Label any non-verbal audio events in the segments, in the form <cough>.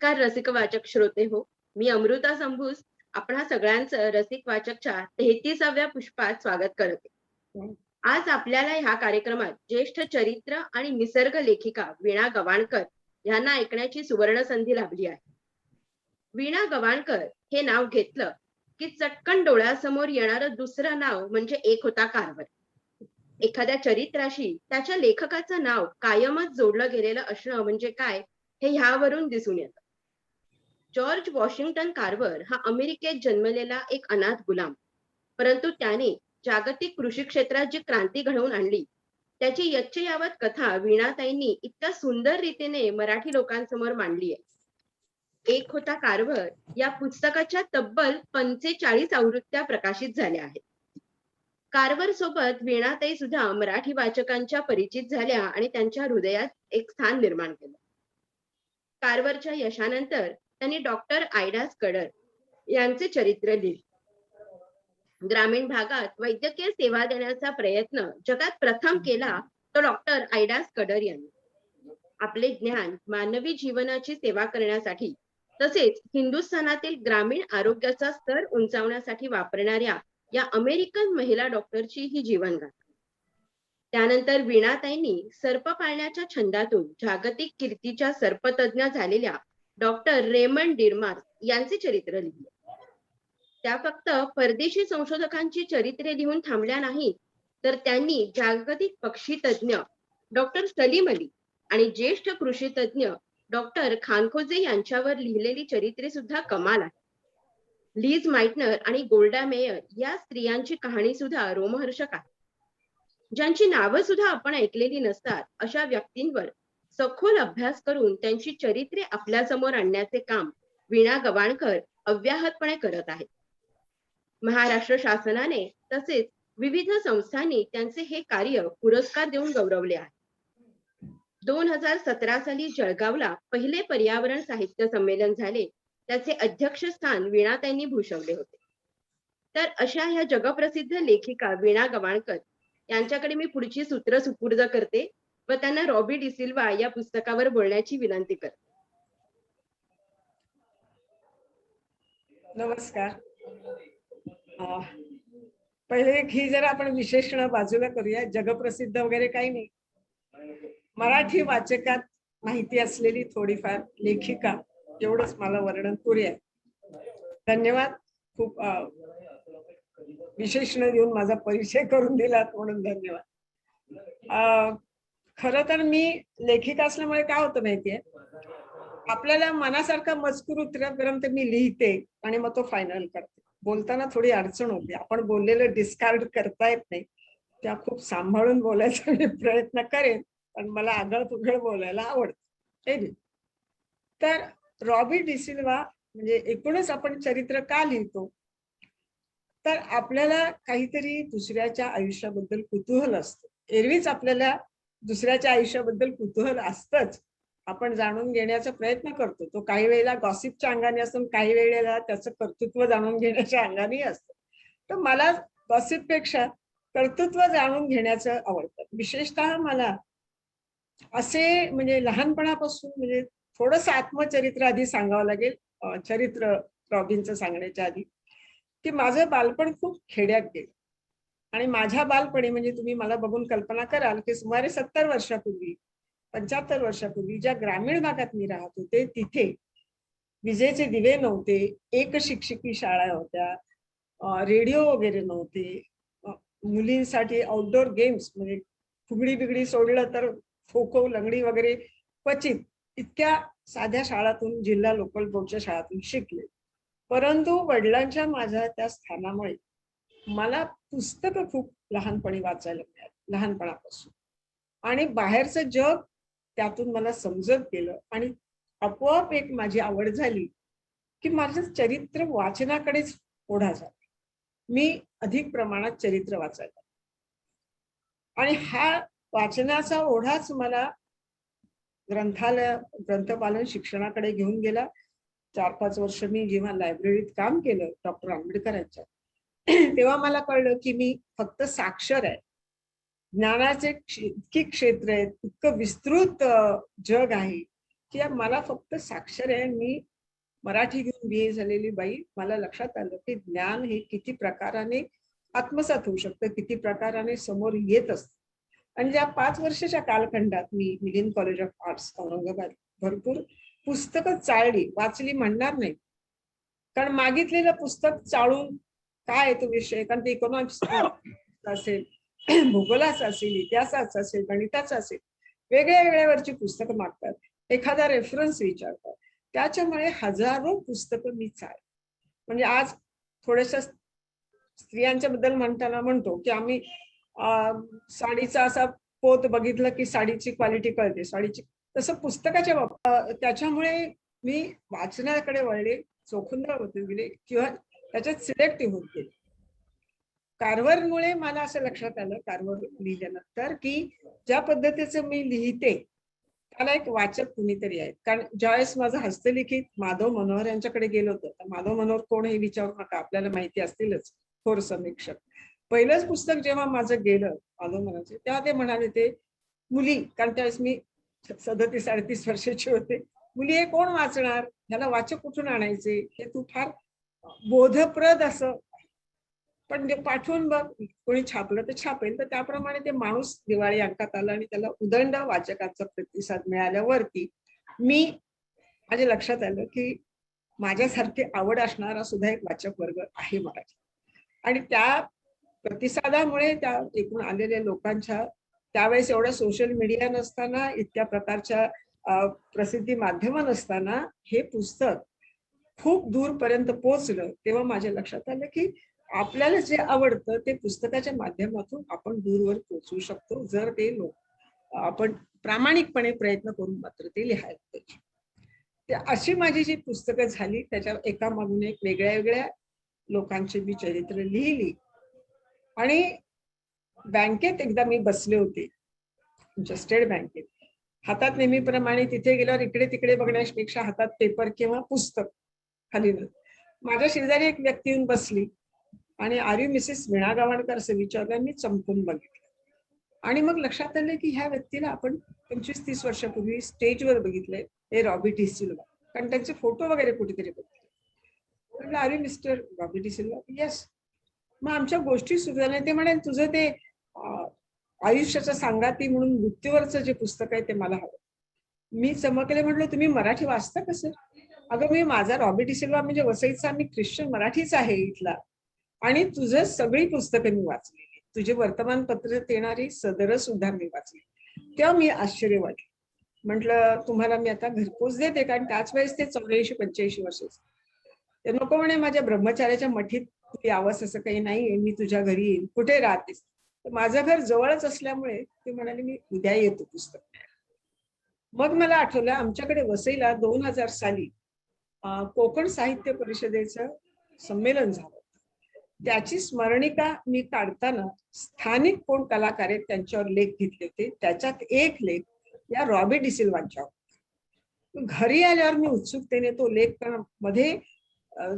नमस्कार रसिक वाचक श्रोते हो. मी अमृता संभूस. आपण सगळ्यांचं रसिक वाचकच्या तेहतीसाव्या पुष्पात स्वागत करते. आज आपल्याला ह्या कार्यक्रमात ज्येष्ठ चरित्र आणि निसर्ग लेखिका वीणा गवाणकर यांना ऐकण्याची सुवर्ण संधी लाभली आहे. वीणा गवाणकर हे नाव घेतलं की चटकन डोळ्यासमोर येणारं दुसरं नाव म्हणजे एक होता कारवर. एखाद्या चरित्राशी त्याच्या लेखकाचं नाव कायमच जोडलं गेलेलं असणं म्हणजे काय हे ह्यावरून दिसून येतं. जॉर्ज वॉशिंग्टन कार्वर हा अमेरिकेत जन्मलेला एक अनाथ गुलाम. परंतु त्याने जागतिक कृषी क्षेत्रात जी क्रांती घडवून आणली त्याची यच्चयावत कथा वीणाताईंनी इतक्या सुंदर रीतीने मराठी लोकांसमोर मांडली आहे एक होता कार्वर या पुस्तकाच्या तब्बल पंचेचाळीस आवृत्त्या प्रकाशित झाल्या आहेत. कार्वर सोबत वीणाताई सुद्धा मराठी वाचकांच्या परिचित झाल्या आणि त्यांच्या हृदयात एक स्थान निर्माण केलं. कार्वरच्या यशानंतर त्यांनी डॉक्टर आयडास कडर यांचे चरित्र लिहिले. ग्रामीण भागात वैद्यकीय सेवा देण्याचा प्रयत्न जगात प्रथम केला तो डॉक्टर आयडास कडर यांनी. आपले ज्ञान मानवी जीवनाची सेवा करण्यासाठी तसेच हिंदुस्थानातील ग्रामीण आरोग्याचा स्तर उंचावण्यासाठी वापरणाऱ्या या अमेरिकन महिला डॉक्टरची ही जीवनगाथा. त्यानंतर वीणाताईंनी सर्प पाळण्याच्या छंदातून जागतिक कीर्तीच्या सर्पतज्ञ झालेल्या डॉक्टर रेमंड डिरमार्स यांचे चरित्र लिहिले. त्या फक्त परदेशी संशोधकांची चरित्रे लिहून थांबल्या नाही तर त्यांनी जागतिक पक्षी तज्ञ डॉक्टर सलीम अली आणि ज्येष्ठ कृषी तज्ञ डॉक्टर खानखोजे यांच्यावर लिहिलेली चरित्रे सुद्धा कमाल आहे लीज माइटनर आणि गोल्डा मेयर या स्त्रियांची कहाणी सुद्धा रोमहर्षक आहे. ज्यांची नावं सुद्धा आपण ऐकलेली नसतात अशा व्यक्तींवर सखोल अभ्यास करून त्यांची चरित्रे आपल्यासमोर आणण्याचे काम वीणा गवाणकर अव्याहतपणे करत आहेत. महाराष्ट्र शासनाने तसेच विविध संस्थांनी त्यांचे हे कार्य पुरस्कार देऊन गौरवले आहे. दोन हजार सतरा साली जळगावला पहिले पर्यावरण साहित्य संमेलन झाले. त्याचे अध्यक्षस्थान वीणाताईंनी भूषवले होते. तर अशा ह्या जगप्रसिद्ध लेखिका वीणा गवाणकर यांच्याकडे मी पुढची सूत्र सुपूर्द करते. व त्यांना रॉबी डिसिल्वा या पुस्तकावर बोलण्याची विनंती करते. नमस्कार. पहिले ही जर आपण विशेषण बाजूला करूया जगप्रसिद्ध वगैरे काही नाही. मराठी वाचकात माहिती असलेली थोडीफार लेखिका एवढंच मला वर्णन करूया धन्यवाद. खूप विशेषण देऊन माझा परिचय करून दिलात म्हणून धन्यवाद. अं, खर तर मी लेखिका असल्यामुळे काय होतं माहितीये? आपल्याला मनासारखा मजकूर उतरेपर्यंत मी लिहिते आणि मग तो फायनल करते. बोलताना थोडी अडचण होती. आपण बोललेलं डिस्कार्ड करता येत नाही. त्या खूप सांभाळून बोलायचा मी प्रयत्न करेन पण मला आगळ तुगळ बोलायला आवडतं. तर रॉबी डिसिल्वा म्हणजे एकूणच आपण चरित्र का लिहितो? तर आपल्याला काहीतरी दुसऱ्याच्या आयुष्याबद्दल कुतूहल असतं. एरवीच आपल्याला दुसऱ्याच्या आयुष्याबद्दल कुतूहल असतंच. आपण जाणून घेण्याचा प्रयत्न करतो. तो काही वेळेला गॉसिपच्या अंगाने असून काही वेळेला त्याचं कर्तृत्व जाणून घेण्याच्या अंगाने असतं. तर मला गॉसिपपेक्षा कर्तृत्व जाणून घेण्याचं आवडतं. विशेषतः मला असे म्हणजे लहानपणापासून म्हणजे थोडस आत्मचरित्र आधी सांगावं लागेल. चरित्र रॉबिनचं सांगण्याच्या आधी. की माझं बालपण खूप खेड्यात गेलं. आणि माझ्या बालपणी म्हणजे तुम्ही मला बघून कल्पना कराल की सुमारे सत्तर वर्षापूर्वी पंच्याहत्तर वर्षापूर्वी ज्या ग्रामीण भागात मी राहत होते तिथे विजेचे दिवे नव्हते एक शिक्षकी शाळा होत्या रेडिओ वगैरे नव्हते मुलींसाठी आउटडोर गेम्स म्हणजे फुगडी बिगडी सोडलं तर खो खो लंगडी वगैरे क्वचित इतक्या साध्या शाळातून जिल्हा लोकल बोर्डच्या शाळातून शिकले. परंतु वडिलांच्या माझ्या त्या स्थानामुळे मला पुस्तकं खूप लहानपणी वाचायला मिळाली लहानपणापासून. आणि बाहेरचं जग त्यातून मला समजत गेलं आणि आपोआप एक माझी आवड झाली की माझं चरित्र वाचनाकडेच ओढा झाला. मी अधिक प्रमाणात चरित्र वाचायला आणि हा वाचनाचा ओढाच मला ग्रंथालय ग्रंथपालन शिक्षणाकडे घेऊन गेला. चार पाच वर्ष मी जेव्हा लायब्ररीत काम केलं डॉक्टर आंबेडकरांच्या. <clears throat> तेव्हा मला कळलं की मी फक्त साक्षर आहे. ज्ञानाचे इतकी क्षेत्र आहेत इतकं विस्तृत जग आहे की मला फक्त साक्षर आहे. मी मराठी घेऊन बी ए झालेली बाई मला लक्षात आलं की ज्ञान हे किती प्रकाराने आत्मसात होऊ शकतं किती प्रकाराने समोर येत असत. आणि ज्या पाच वर्षाच्या कालखंडात मी Milind college of arts Aurangabad भरपूर पुस्तकं चाळली वाचली म्हणणार नाही. कारण मागितलेलं पुस्तक चाळून काय आहे तो विषय कारण ते इकॉनॉमिक्स <coughs> असेल भूगोलाचा असेल इतिहासाचा असेल गणिताचा असेल वेगळ्या वेगळ्यावरची पुस्तकं मागतात. एखादा रेफरन्स विचारतात. त्याच्यामुळे हजारो पुस्तकं मी चाल. म्हणजे आज थोड्याशा स्त्रियांच्या बद्दल म्हणताना म्हणतो की आम्ही साडीचा असा पोत बघितलं की साडीची क्वालिटी कळते. साडीची तसं पुस्तकाच्या बाब- त्याच्यामुळे मी वाचनाकडे वळले चोखुंदळ होते गेले किंवा त्याच्यात सिलेक्टिव्ह होत गेले. कारवरमुळे मला असं लक्षात आलं कारवर लिहिल्यानंतर की ज्या पद्धतीचं मी लिहिते त्याला एक वाचक कुणीतरी आहेत. कारण ज्यावेळेस माझं हस्तलिखित माधव मनोहर यांच्याकडे गेलो होतं तर माधव मनोहर कोण हे विचारू नका आपल्याला माहिती असतीलच थोर समीक्षक. पहिलंच पुस्तक जेव्हा माझं गेलं माधव मनोहरचे तेव्हा ते म्हणाले ते मुली कारण त्यावेळेस मी सदतीस अडतीस वर्षाची होते मुली हे कोण वाचणार? ह्याला वाचक कुठून आणायचे? हे तू फार बोधप्रद असं. पण पाठवून बघ कोणी छापलं तर छापेल. तर त्याप्रमाणे ते माणूस दिवाळी अंकात आला आणि त्याला उदंड वाचकांचा प्रतिसाद मिळाल्यावरती मी माझ्या लक्षात आलं की माझ्यासारखी आवड असणारा सुद्धा एक वाचक वर्ग आहे मराठी. आणि त्या प्रतिसादामुळे त्या एकूण आलेल्या लोकांच्या त्यावेळेस एवढ्या सोशल मीडिया नसताना इतक्या प्रकारच्या प्रसिद्धी माध्यम नसताना हे पुस्तक खूप दूरपर्यंत पोहोचलं तेव्हा माझ्या लक्षात आलं की आपल्याला जे आवडतं ते पुस्तकाच्या माध्यमातून आपण दूरवर पोचू शकतो जर ते लोक आपण प्रामाणिकपणे प्रयत्न करून मात्र ते लिहायला पाहिजे. ते अशी माझी जी पुस्तकं झाली त्याच्या एका मागून एक वेगळ्या वेगळ्या लोकांची मी चरित्र लिहिली. आणि बँकेत एकदा मी बसले होते तुमच्या स्टेट बँकेत. हातात नेहमीप्रमाणे तिथे गेल्यावर इकडे तिकडे बघण्यापेक्षा हातात पेपर किंवा पुस्तक खाली न- माझ्या शेजारी एक व्यक्ती येऊन बसली. आणि are you Mrs Veena Gavankar असं विचारलं मी चमकून बघितलं. आणि मग लक्षात आलं की ह्या व्यक्तीला आपण पंचवीस तीस वर्षापूर्वी स्टेजवर बघितलंय हे रॉबी डी सिल्वा कारण त्यांचे फोटो वगैरे कुठेतरी बघितले. म्हटलं अरे मिस्टर रॉबी डी सिल्वा येस मग आमच्या गोष्टी सुरू झाल्या. ते म्हणे तुझं ते अं, आयुष्याचं सांगाती म्हणून मृत्यूवरचं जे पुस्तक आहे ते मला हवं. मी चमकले म्हटलं तुम्ही मराठी वाचता कसं अगं मी माझा रॉबी डी सिल्वा म्हणजे वसईचा मी ख्रिश्चन मराठीच आहे इथला. आणि तुझं सगळी पुस्तकं मी वाचलेली तुझे वर्तमानपत्र येणारी सदर सुद्धा मी वाचली तेव्हा मी आश्चर्य वाटले. म्हटलं तुम्हाला मी आता घरपोच देते कारण त्याच वेळेस ते चौऱ्याऐंशी पंच्याऐंशी वर्षाचे ते नको म्हणे माझ्या ब्रह्मचार्याच्या मठीत तू यावंस असं काही नाहीये मी तुझ्या घरी येईन. कुठे राहतेस? तर माझं घर जवळच असल्यामुळे ते म्हणाले मी उद्या येतो पुस्तक मग मला आठवलं आमच्याकडे वसईला दोन हजार साली कोकण साहित्य परिषदेचं संमेलन झालं. त्याची स्मरणिका मी काढताना स्थानिक कोण कलाकार आहेत त्यांच्यावर लेख घेतले होते. त्याच्यात एक लेख या रॉबी डिसिल्वांच्या घरी आल्यावर मी उत्सुकतेने तो लेखमध्ये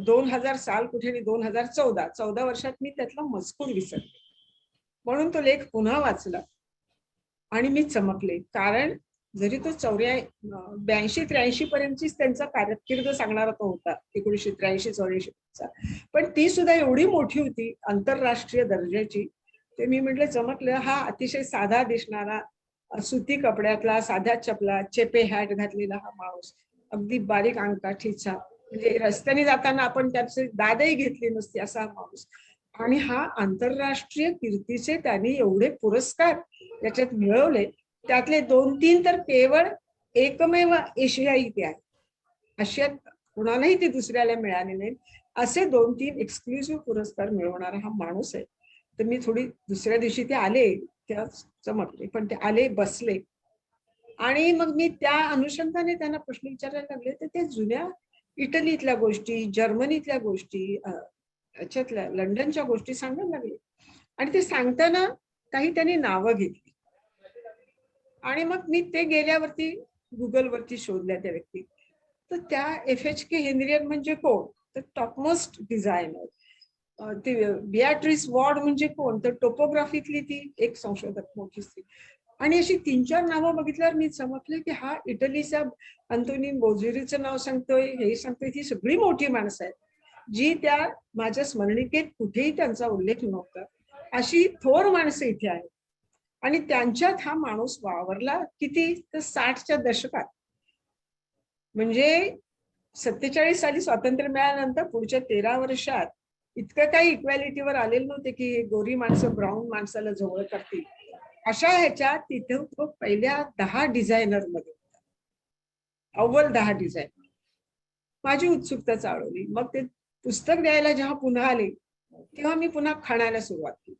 दोन हजार साल कुठे आणि दोन हजार चौदा चौदा वर्षात मी त्यातला मजकूर विसरले. म्हणून तो लेख पुन्हा वाचला आणि मी चमकले. कारण जरी तो चौऱ्या ब्याऐंशी त्र्याऐंशी पर्यंतचीच त्यांचा कारकीर्द सांगणारा तो होता. एकोणीशे त्र्याऐंशी चौऱ्याऐंशी चा पण ती सुद्धा एवढी मोठी होती आंतरराष्ट्रीय दर्जाची ते मी म्हटलं चमकलं. हा अतिशय साधा दिसणारा सुती कपड्यातला साध्या चपला चेपे हॅट घातलेला हा माणूस. अगदी बारीक अंगकाठीचा म्हणजे रस्त्याने जाताना आपण त्याचे दादही घेतली नसती असा हा माणूस. आणि हा आंतरराष्ट्रीय कीर्तीचे त्यांनी एवढे पुरस्कार याच्यात मिळवले त्यातले दोन तीन तर केवळ एकमेव एशियाई ते आहे. आशियात कुणालाही ते दुसऱ्याला मिळाले नाहीत. असे दोन तीन एक्सक्लुसिव्ह पुरस्कार मिळवणारा हा माणूस आहे. तर मी थोडी दुसऱ्या दिवशी ते आले त्या चमकले पण ते आले बसले. आणि मग मी त्या अनुषंगाने त्यांना प्रश्न विचारायला लागले तर ते जुन्या इटलीतल्या गोष्टी जर्मनीतल्या गोष्टी याच्यातल्या लंडनच्या गोष्टी सांगायला लागले. आणि ते सांगताना काही त्यांनी नावं घेतली. आणि मग मी ते गेल्यावरती गुगलवरती शोधल्या त्या व्यक्ती. तर त्या एफ एच के हेनरियन म्हणजे कोण? तर टॉपमोस्ट डिझायनर ती बियाट्रिस वॉर्ड म्हणजे कोण? तर टोपोग्राफीतली ती एक संशोधक मोठी स्त्री. आणि अशी तीन चार नावं बघितल्यावर मी चमकले की हा इटलीचा अंतोनी बोजिरीचं नाव सांगतोय हे सांगतोय ही सगळी मोठी माणसं आहेत जी त्या माझ्या स्मरणिकेत कुठेही त्यांचा उल्लेख नव्हता. अशी थोर माणसं इथे आहेत. आणि त्यांच्यात हा माणूस वावरला किती? तर साठच्या दशकात. म्हणजे सत्तेचाळीस साली स्वातंत्र्य मिळाल्यानंतर पुढच्या तेरा वर्षात इतकं काही इक्वॅलिटीवर आलेलं नव्हते की गोरी माणसं ब्राऊन माणसाला जवळ करतील. अशा ह्याच्यात तिथं तो पहिल्या दहा डिझायनरमध्ये होता. अव्वल दहा डिझाईन माझी उत्सुकता चालवली मग ते पुस्तक द्यायला जेव्हा पुन्हा आले तेव्हा मी पुन्हा खाण्याला सुरुवात केली.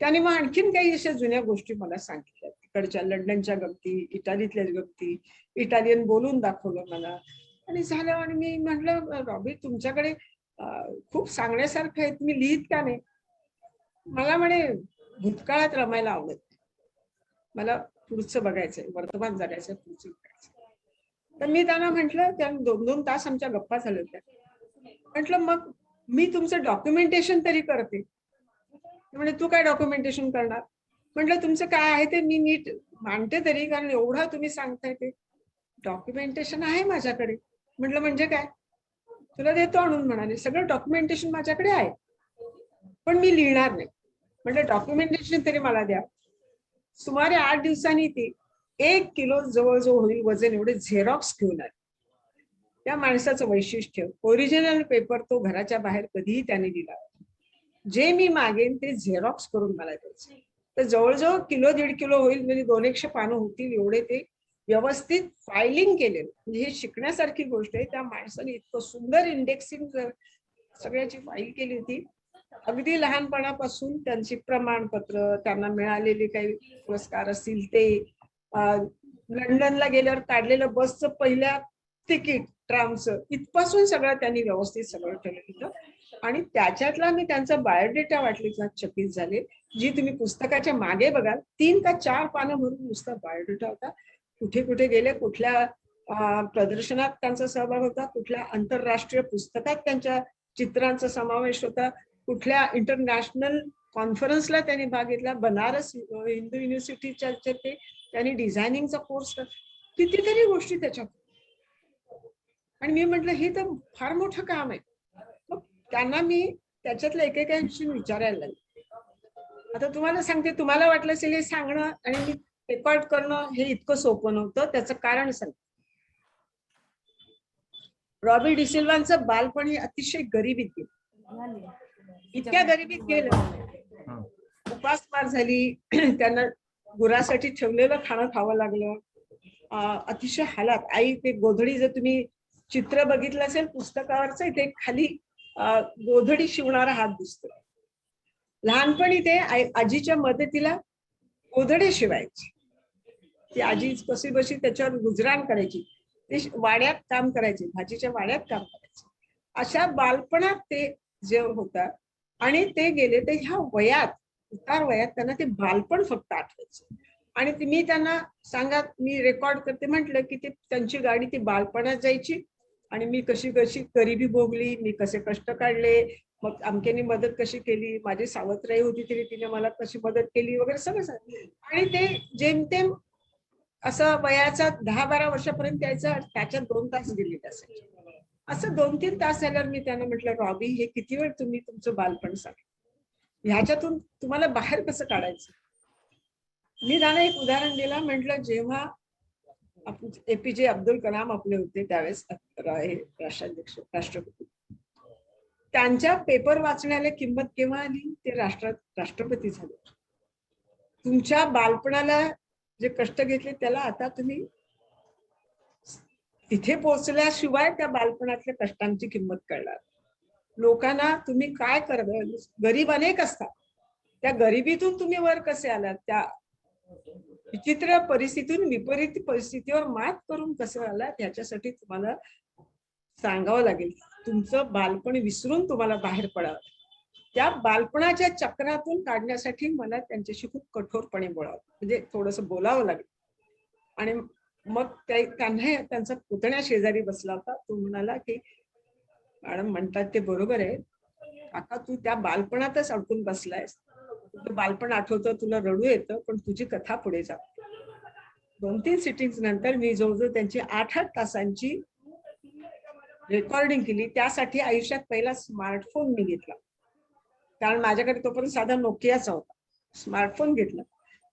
त्याने मग आणखीन काही अशा जुन्या गोष्टी मला सांगितल्या. तिकडच्या लंडनच्या गमती इटालीतल्या गमती इटालियन बोलून दाखवलं मला. आणि झालं आणि मी म्हटलं रॉबी तुमच्याकडे खूप सांगण्यासारखं आहे तुम्ही लिहित का नाही? मला म्हणे भूतकाळात रमायला आवडत नाही. मला पुढचं बघायचंय. वर्तमान जगायचं पुढचं बघायचं तर मी त्यांना म्हटलं त्या दोन दोन तास आमच्या गप्पा झाल्या होत्या. म्हटलं मग मी तुमचं डॉक्युमेंटेशन तरी करते. म्हणजे तू काय डॉक्युमेंटेशन करणार? म्हटलं तुमचं काय आहे ते मी नीट मांडते तरी कारण एवढा तुम्ही सांगताय ते डॉक्युमेंटेशन आहे माझ्याकडे. म्हटलं म्हणजे काय? तुला देतो आणून म्हणाले. सगळं डॉक्युमेंटेशन माझ्याकडे आहे पण मी लिहिणार नाही. म्हटलं डॉक्युमेंटेशन तरी मला द्या. सुमारे आठ दिवसांनी ती एक किलो जवळजवळ होईल वजन एवढे झेरॉक्स घेऊन आले. त्या माणसाचं वैशिष्ट्य ओरिजिनल पेपर तो घराच्या बाहेर कधीही त्याने दिला. जे मी मागेन ते झेरॉक्स करून मला द्यायचे. तर जवळजवळ किलो दीड किलो होईल म्हणजे दोन एकशे पानं होतील एवढे ते व्यवस्थित फायलिंग केलेलं. म्हणजे हे शिकण्यासारखी गोष्ट आहे. त्या माणसाने इतकं सुंदर इंडेक्सिंग सगळ्याची फाईल केली होती अगदी लहानपणापासून त्यांची प्रमाणपत्र त्यांना मिळालेले काही पुरस्कार असतील ते लंडनला गेल्यावर काढलेलं बसचं पहिल्या तिकीट ट्रामचं इथपासून सगळं त्यांनी व्यवस्थित सगळं ठेवलं होतं. आणि त्याच्यातला मी त्यांचा बायोडेटा वाटलीचा चकित झाले. जी तुम्ही पुस्तकाच्या मागे बघाल तीन का चार पानं भरून नुसता बायोडेटा होता. कुठे कुठे गेले कुठल्या प्रदर्शनात त्यांचा सहभाग होता कुठल्या आंतरराष्ट्रीय पुस्तकात त्यांच्या चित्रांचा समावेश होता कुठल्या इंटरनॅशनल कॉन्फरन्सला त्यांनी भाग घेतला बनारस हिंदू युनिव्हर्सिटीच्या ते त्यांनी डिझायनिंगचा कोर्स कितीतरी गोष्टी त्याच्यात. आणि मी म्हटलं हे तर फार मोठं काम आहे. त्यांना मी त्याच्यातलं एकेकांशी विचारायला लागले. आता तुम्हाला सांगते तुम्हाला वाटलं असेल हे सांगणं आणि मी रेकॉर्ड करणं हे इतकं सोपं नव्हतं त्याचं कारण सांग रॉबी डिसिल्वांचं बालपण हे अतिशय गरिबीत गेलं. इतक्या गरिबीत गेलं. उपासमार झाली <clears throat> त्यांना गुरासाठी ठेवलेलं खाणं खावं लागलं. अतिशय हालात. आई ते गोधडी जर तुम्ही चित्र बघितलं असेल पुस्तकावरच ते खाली गोधडी शिवणारा हात दिसतो लहानपणी ते आई- आजीच्या मदतीला गोधडे शिवायचे. ती आजी कशी बशी त्याच्यावर गुजराण करायची. ते वाड्यात काम करायचे भाजीच्या वाड्यात काम करायचे. अशा बालपणात ते जे होतं आणि ते गेले ते ह्या वयात उतार वयात त्यांना ते बालपण फक्त आठवायचं. आणि मी त्यांना सांगा मी रेकॉर्ड करते म्हटलं की ते त्यांची गाडी ती बालपणात जायची. आणि मी कशी कशी गरिबी भोगली मी कसे कष्ट काढले मग अमकेने मदत कशी केली माझी सावत्राई होती तरी तिने मला कशी मदत केली वगैरे सगळं सांगितलं. आणि ते जेमतेम असं वयाचा दहा बारा वर्षापर्यंत यायचं त्याच्यात दोन तास गेले असायचे असं दोन तीन तास झाल्यावर मी त्यांना म्हटलं रॉबी हे किती वेळ तुम्ही तुमचं बालपण सांग ह्याच्यातून तुम्हाला बाहेर कसं काढायचं? मी त्यांना एक उदाहरण दिलं म्हटलं जेव्हा एपीजे अब्दुल कलाम आपले होते त्यावेळेस राष्ट्राध्यक्ष राष्ट्रपती. त्यांच्या पेपर वाचण्याला किंमत केव्हा आली? ते राष्ट्र राष्ट्रपती झाले. तुमच्या बालपणाला जे कष्ट घेतले त्याला आता तुम्ही तिथे पोहोचल्याशिवाय त्या बालपणातल्या कष्टांची किंमत कळणार. लोकांना तुम्ही काय करता गरीब अनेक असतात. त्या गरिबीतून तुम्ही वर कसे आलात? त्या विचित्र परिस्थितीतून विपरीत परिस्थितीवर मात करून कसं आला त्याच्यासाठी तुम्हाला सांगावं लागेल. तुमचं बालपण विसरून तुम्हाला बाहेर पडावं त्या बालपणाच्या चक्रातून काढण्यासाठी मला त्यांच्याशी खूप कठोरपणे बोलावं म्हणजे थोडस बोलावं लागेल. आणि मग त्यांना त्यांचा पुतण्या शेजारी बसला होता. तो म्हणाला की मॅडम म्हणतात ते बरोबर आहे. काका तू त्या बालपणातच अडकून बसलायस. बालपण आठवतं तुला रडू येतं पण तुझी कथा पुढे जाते दोन तीन सिटिंग नंतर मी जवळजवळ त्यांची आठ आठ तासांची रेकॉर्डिंग केली. त्यासाठी आयुष्यात पहिला स्मार्टफोन मी घेतला. कारण माझ्याकडे तोपर्यंत साधा नोकियाचा होता. स्मार्टफोन घेतला.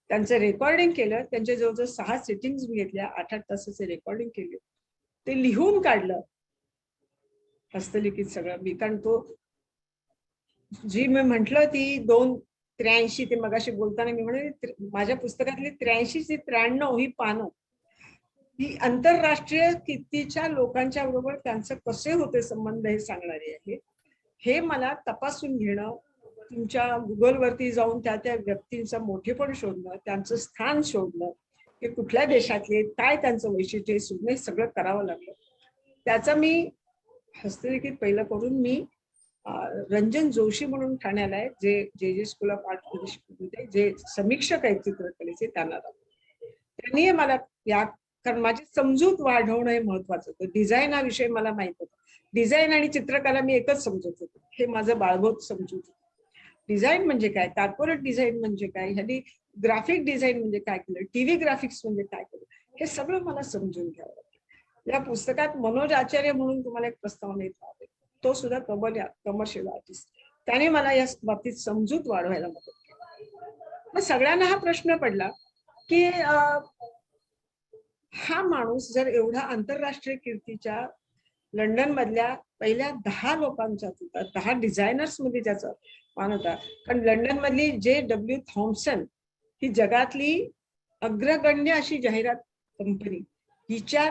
त्यांचं रेकॉर्डिंग केलं. त्यांच्या जवळजवळ सहा सिटिंग घेतल्या. आठ आठ तासाचे रेकॉर्डिंग केले. ते लिहून काढलं. हस्तलिखित सगळं. मी कारण तो जी मी म्हंटल ती दोन त्र्याऐंशी ते मगाशी बोलताना मी म्हणे माझ्या पुस्तकातली त्र्याऐंशी ते त्र्याण्णव ही पानं ही आंतरराष्ट्रीय कितीच्या लोकांच्या बरोबर त्यांचं कसे होते संबंध हे सांगणारे आहे. हे मला तपासून घेणं तुमच्या गुगलवरती जाऊन त्या त्या व्यक्तींचं मोठेपण शोधणं त्यांचं स्थान शोधणं की कुठल्या देशातले काय त्यांचं वैशिष्ट्य हे शोधणं हे सगळं करावं लागलं. त्याचा मी हस्तलिखित पहिलं करून मी रंजन जोशी म्हणून ठाण्याला आहे जे जे जे स्कूल ऑफ आर्टमध्ये जे समीक्षक आहेत चित्रकलेचे त्यांना त्यांनी मला या कारण माझी समजूत वाढवणं हे महत्वाचं होतं. डिझाईन हा विषय मला माहीत होता. डिझाईन आणि चित्रकला मी एकच समजत होते. हे माझं बाळगोत समजूत डिझाईन म्हणजे काय? कॉर्पोरेट डिझाईन म्हणजे काय? ह्यानी ग्राफिक डिझाईन म्हणजे काय केलं? टीव्ही ग्राफिक्स म्हणजे काय केलं? हे सगळं मला समजून घ्यावं लागतं या पुस्तकात मनोज आचार्य म्हणून तुम्हाला एक प्रस्तावना येत तो सुद्धा कमल कमर्शियल आर्टिस्ट त्याने मला या बाबतीत समजूत वाढवायला मदत केली. मग सगळ्यांना हा प्रश्न पडला की हा माणूस जर एवढा आंतरराष्ट्रीय कीर्तीच्या लंडन मधल्या पहिल्या दहा लोकांचा होता दहा डिझायनर्समध्ये त्याचा मान होता. कारण लंडन मधली जे डब्ल्यू थॉम्सन ही जगातली अग्रगण्य अशी जाहिरात कंपनी हिच्या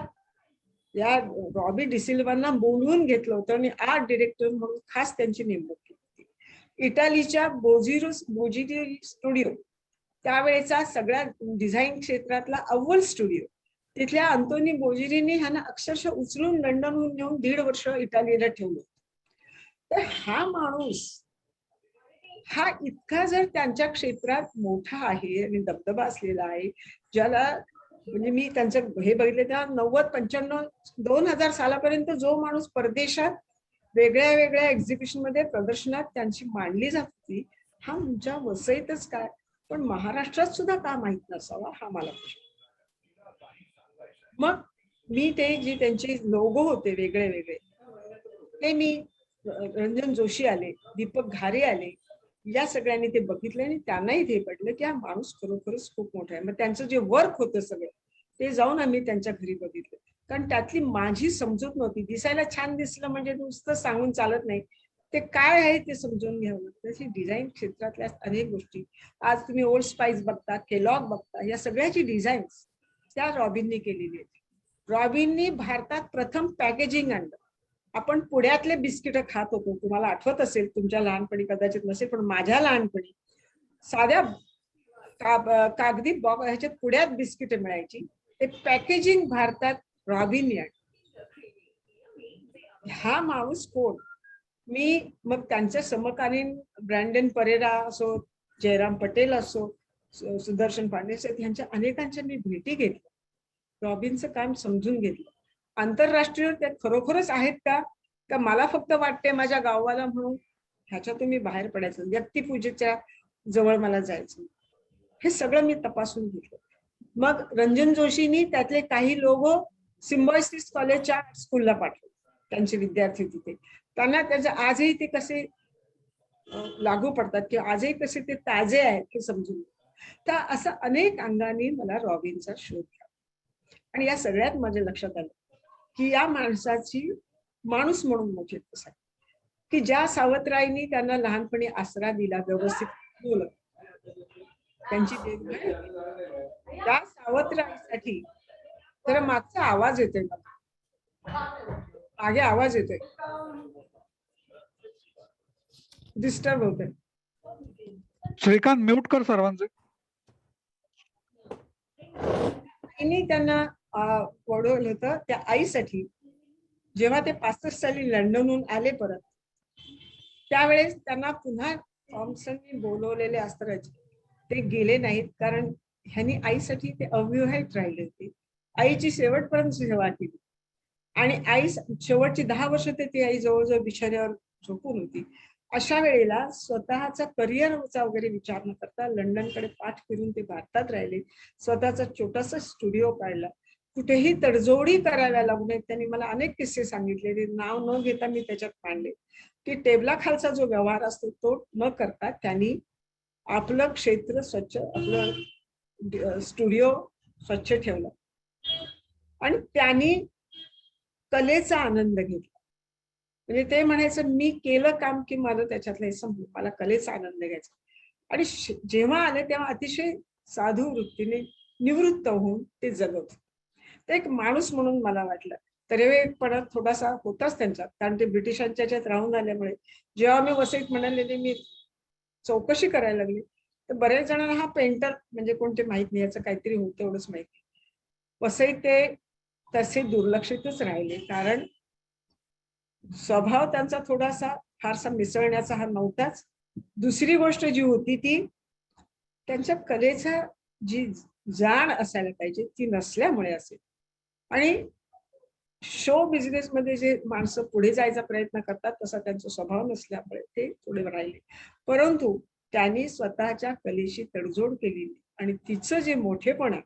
या रॉबी डिसिल्वांना बोलवून घेतलं होतं आणि आर्ट डिरेक्टर म्हणून खास त्यांची नेमणूक केली होती. इटालीच्या बोजिरो बोजिरी स्टुडिओ त्यावेळेचा सगळ्या डिझाईन क्षेत्रातला अव्वल स्टुडिओ तिथल्या अंतोनी बोजिरीने ह्यांना अक्षरशः उचलून लंडनहून नेऊन दीड वर्ष इटालीला ठेवलं तर हा माणूस हा इतका जर त्यांच्या क्षेत्रात मोठा आहे आणि दबदबा असलेला आहे ज्याला म्हणजे मी त्यांचं हे बघितलं तेव्हा नव्वद पंच्याण्णव दोन हजार सालापर्यंत जो माणूस परदेशात वेगळ्या वेगळ्या एक्झिबिशनमध्ये प्रदर्शनात त्यांची मांडली जात होती हा तुमच्या वसईतच काय? पण महाराष्ट्रात सुद्धा का माहीत नसावा हा मला प्रश्न. मग मी ते जी त्यांचे लोगो होते वेगळे वेगळे ते मी रंजन जोशी आले दीपक घारे आले या सगळ्यांनी ते बघितले आणि त्यांनाही ते पडलं की हा माणूस खरोखरच खूप मोठा आहे. मग त्यांचं जे वर्क होतं सगळं ते जाऊन आम्ही त्यांच्या घरी बघितलं. कारण त्यातली माझी समजूत नव्हती. दिसायला छान दिसलं म्हणजे नुसतं सांगून चालत नाही. ते काय आहे ते समजून घ्यावं लागतं. तशी डिझाईन क्षेत्रातल्या अनेक गोष्टी. आज तुम्ही ओल्ड स्पाइस बघता केलॉग बघता या सगळ्याची डिझाईन्स त्या रॉबिननी केलेली आहेत. रॉबिननी भारतात प्रथम पॅकेजिंग आणलं. आपण पुण्यातले बिस्किट खात होतो. तुम्हाला आठवत असेल तुमच्या लहानपणी कदाचित नसेल पण माझ्या लहानपणी साध्या का- कागदी बॉक्स ह्याच्यात पुण्यात बिस्किट मिळायची. ते पॅकेजिंग भारतात रॉबिन आणलं हा माणूस कोण? मी मग त्यांच्या समकालीन ब्रँडन परेरा असो जयराम पटेल असो सुदर्शन पांडे असो अनेकांच्या मी भेटी घेतल्या. रॉबिनचं काम समजून घेतलं. आंतरराष्ट्रीय त्या खरोखरच आहेत का? का मला फक्त वाटते माझ्या गावाला म्हणून? ह्याच्यातून मी बाहेर पडायचं व्यक्तिपूजेच्या जवळ मला जायचं. हे सगळं मी तपासून घेतलं. मग रंजन जोशींनी त्यातले काही लोक सिम्बॉयसिस कॉलेजच्या स्कूलला पाठवले त्यांचे विद्यार्थी तिथे. त्यांना त्याचे आजही ते कसे लागू पडतात किंवा आजही कसे ते ताजे आहेत हे समजून तर असं अनेक अंगाने मला रॉबिनचा शोध घ्या आणि या सगळ्यात माझ्या लक्षात आलं की या माणसाची माणूस म्हणून मोठी आहे की ज्या सावत्राईंनी त्यांना लहानपणी आसरा दिला व्यवस्थित त्यांची देखभाल. त्या सावत्राईसाठी जरा मागचा आवाज येतोय मागे आवाज येतोय. डिस्टर्ब होतोय श्रीकांत म्यूट कर सर्वांचे. त्यांना वडवलं होतं त्या आईसाठी. जेव्हा ते पासष्ट साली लंडनहून आले परत त्यावेळेस त्यांना पुन्हा थॉम्सननी बोलवलेले असतानाचे ते गेले नाहीत कारण ह्यांनी आईसाठी ते अविवाहित राहिले होते. आईची शेवटपर्यंत सेवा केली. आणि आई शेवटची दहा वर्ष ते ती आई जवळजवळ बिछाऱ्यावर झोपून होती. अशा वेळेला स्वतःचा करिअरचा वगैरे विचार न करता लंडनकडे पाठ फिरून ते भारतात राहिले. स्वतःचा छोटासा स्टुडिओ काढला. कुठेही तडजोडी कराव्या लागू नयेत. त्यांनी मला अनेक किस्से सांगितले. ते नाव न घेता मी त्याच्यात मांडले. की टेबलाखालचा जो व्यवहार असतो तो न करता त्यांनी आपलं क्षेत्र स्वच्छ आपलं स्टुडिओ स्वच्छ ठेवलं. आणि त्यांनी कलेचा आनंद घेतला. म्हणजे ते म्हणायचं मी केलं काम की मला त्याच्यातलं हे संपलं. मला कलेचा आनंद घ्यायचा. आणि जेव्हा आले तेव्हा अतिशय साधू वृत्तीने निवृत्त होऊन ते जगत होते. ते एक माणूस म्हणून मला वाटलं. तरेवेपणा थोडासा होताच त्यांचा. कारण ते ब्रिटिशांच्या याच्यात राहून आल्यामुळे जेव्हा मी वसईत म्हणाले मी चौकशी करायला लागली. तर बऱ्याच जणांना हा पेंटर म्हणजे कोणते माहीत नाही. याचं काहीतरी होतं एवढंच माहिती वसईत ते तसे दुर्लक्षितच राहिले. कारण स्वभाव त्यांचा थोडासा फारसा मिसळण्याचा हा नव्हताच. दुसरी गोष्ट जी होती ती त्यांच्या कलेचा जी जाण असायला पाहिजे ती नसल्यामुळे असेल. आणि शो बिझनेस मध्ये जे माणसं पुढे जायचा प्रयत्न करतात तसा त्यांचा स्वभाव नसल्यामुळे ते थोडे राहिले. परंतु त्यांनी स्वतःच्या कलेशी तडजोड केलेली आणि तिचं जे मोठेपण आहे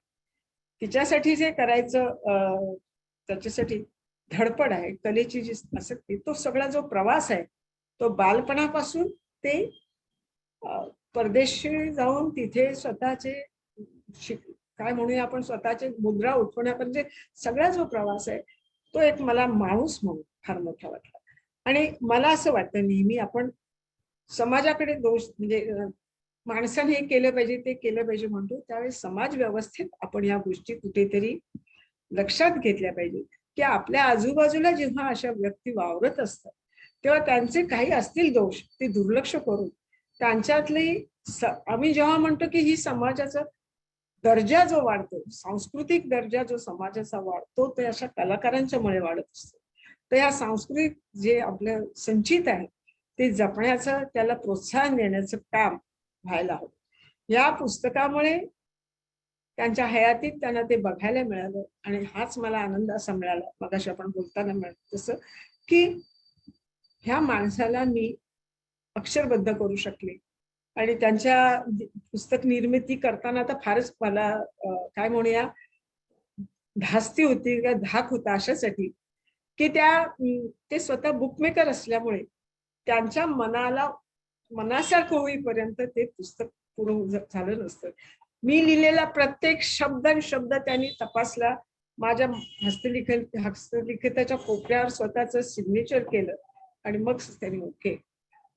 तिच्यासाठी जे करायचं त्याच्यासाठी धडपड आहे कलेची जी असते तो सगळा जो प्रवास आहे तो बालपणापासून ते परदेशी जाऊन तिथे स्वतःचे शिक काय म्हणूया आपण? स्वतःचे मुद्रा उठवण्यापर्यंत सगळा जो प्रवास आहे तो एक मला माणूस म्हणून फार मोठा वाटला. आणि मला असं वाटतं नेहमी आपण समाजाकडे दोष म्हणजे माणसाने हे केलं पाहिजे ते केलं पाहिजे म्हणतो त्यावेळेस समाज व्यवस्थेत आपण या गोष्टी कुठेतरी लक्षात घेतल्या पाहिजे. की आपल्या आजूबाजूला जेव्हा अशा व्यक्ती वावरत असतात तेव्हा त्यांचे काही असतील दोष ते दुर्लक्ष करून त्यांच्यातली आम्ही जेव्हा म्हणतो की ही समाजाचं दर्जा जो वाढतो सांस्कृतिक दर्जा जो समाजाचा वाढतो ते अशा कलाकारांच्या मुळे वाढत असतो. तर या सांस्कृतिक जे आपलं संचित आहे ते जपण्याचं त्याला प्रोत्साहन देण्याचं काम व्हायला हवं. या पुस्तकामुळे त्यांच्या हयातीत त्यांना ते बघायला मिळालं आणि हाच मला आनंद असा मिळाला. मगाशी आपण बोलताना मिळालं तसं की ह्या माणसाला मी अक्षरबद्ध करू शकले. आणि त्यांच्या पुस्तक निर्मिती करताना तर फारच मला काय म्हणूया धास्ती होती किंवा धाक होता अशासाठी की त्या ते स्वतः बुकमेकर असल्यामुळे त्यांच्या मनाला मनासारखं होईपर्यंत ते पुस्तक पूर्ण झालं नसतं. मी लिहिलेला प्रत्येक शब्द आणि शब्द त्यांनी तपासला. माझ्या हस्तलिखित हस्तलिखिताच्या कोपऱ्यावर स्वतःच सिग्नेचर केलं आणि मग त्यांनी ओके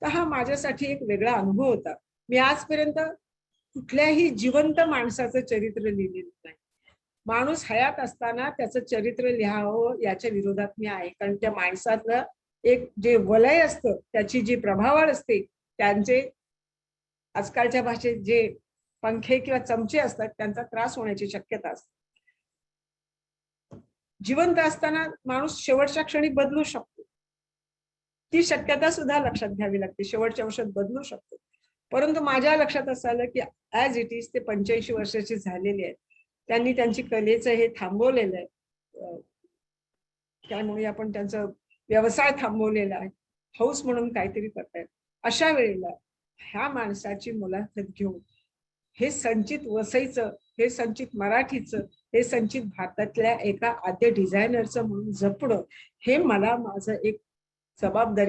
तर हा माझ्यासाठी एक वेगळा अनुभव होता. मी आजपर्यंत कुठल्याही जिवंत माणसाचं चरित्र लिहिलेलं नाही. माणूस हयात असताना त्याचं चरित्र लिहावं याच्या विरोधात मी आहे. कारण त्या माणसातलं एक जे वलय असतं त्याची जी प्रभावळ असते त्यांचे आजकालच्या भाषेत जे पंखे किंवा चमचे असतात त्यांचा त्रास होण्याची शक्यता असते. जिवंत असताना माणूस शेवटच्या क्षणी बदलू शकतो. ती शक्यता सुद्धा लक्षात घ्यावी लागते. शेवटच्या वर्षात बदलू शकतो. परंतु माझ्या लक्षात असं आलं की ॲज इट इज ते पंच्याऐंशी वर्षाचे झालेले आहेत. त्यांनी त्यांची कलेचं हे थांबवलेलं आहे. त्यामुळे आपण त्यांचा व्यवसाय थांबवलेला आहे. हौस म्हणून काहीतरी करतायत. अशा वेळेला ह्या माणसाची मुलाखत घेऊन हे संचित वसईचं हे संचित मराठीचं हे संचित भारतातल्या एका आद्य डिझायनरचं म्हणून जपणं हे मला माझं एक जबाबदारी